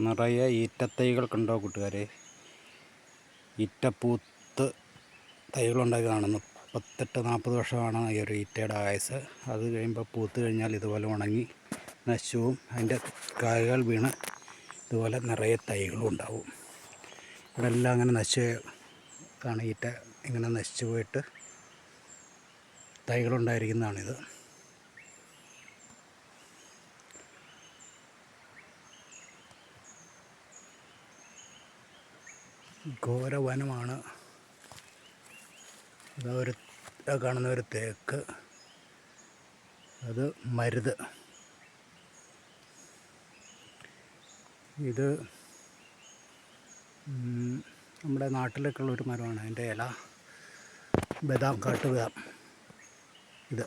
നിറയെ ഈറ്റത്തൈകൾ കണ്ടോ കൂട്ടുകാരെ? ഈറ്റപ്പൂത്ത് തൈകളുണ്ടായി കാണുന്നു. പത്തെട്ട് നാൽപ്പത് വർഷമാണ് ഈ ഒരു ഈറ്റയുടെ ആയുസ് അത് കഴിയുമ്പോൾ പൂത്ത് കഴിഞ്ഞാൽ ഇതുപോലെ ഉണങ്ങി നശവും അതിന്റെ കായകൾ വീണ് ഇതുപോലെ നിറയെ തൈകളും ഉണ്ടാവും. ഇവിടെ എല്ലാം അങ്ങനെ നശിച്ച് ആണ് ഈറ്റ ഇങ്ങനെ നശിച്ചു പോയിട്ട് തൈകളുണ്ടായിരിക്കുന്നതാണിത്. ഘോരവനമാണ്. വനമാണ് ഒരു കാണുന്ന ഒരു തേക്ക്. അത് മരുത്. ഇത് നമ്മുടെ നാട്ടിലൊക്കെ ഉള്ള ഒരു മരമാണ്. അതിന്റെ ഇല. ബദാം കാട്ടുബദാം. ഇത്.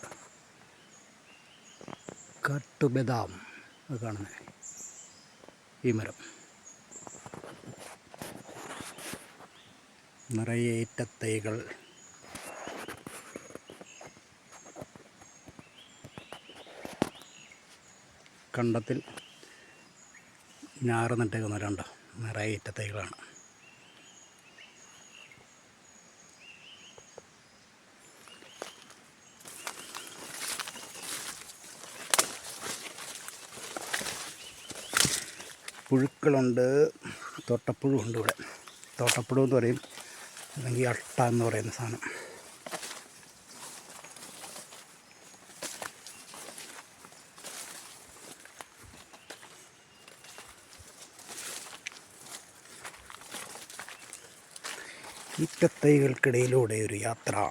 കാട്ടുബദാം. അത് കാണുന്നത് ഈ മരം. നിറയെ ഏറ്റത്തൈകൾ കണ്ടത്തിൽ ഞാറ് നട്ടേക്കുന്ന രണ്ടോ നിറയെ ഏറ്റത്തൈകളാണ് പുഴുക്കളുണ്ട്. തോട്ടപ്പുഴുണ്ട് ഇവിടെ. തോട്ടപ്പുഴു എന്ന് പറയും. അല്ലെങ്കിൽ അട്ട എന്ന് പറയുന്ന സാധനം. ഈറ്റത്തൈകൾക്കിടയിലൂടെ ഒരു യാത്ര.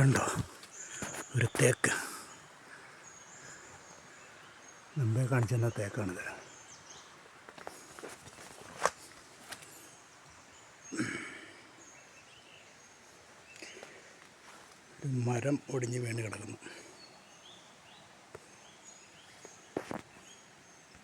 കണ്ടോ? ഒരു തേക്ക്. മുമ്പേ കാണിച്ചെന്ന തേക്കാണിത്. മരം ഒടിഞ്ഞ് വീണ് കിടക്കുന്നു.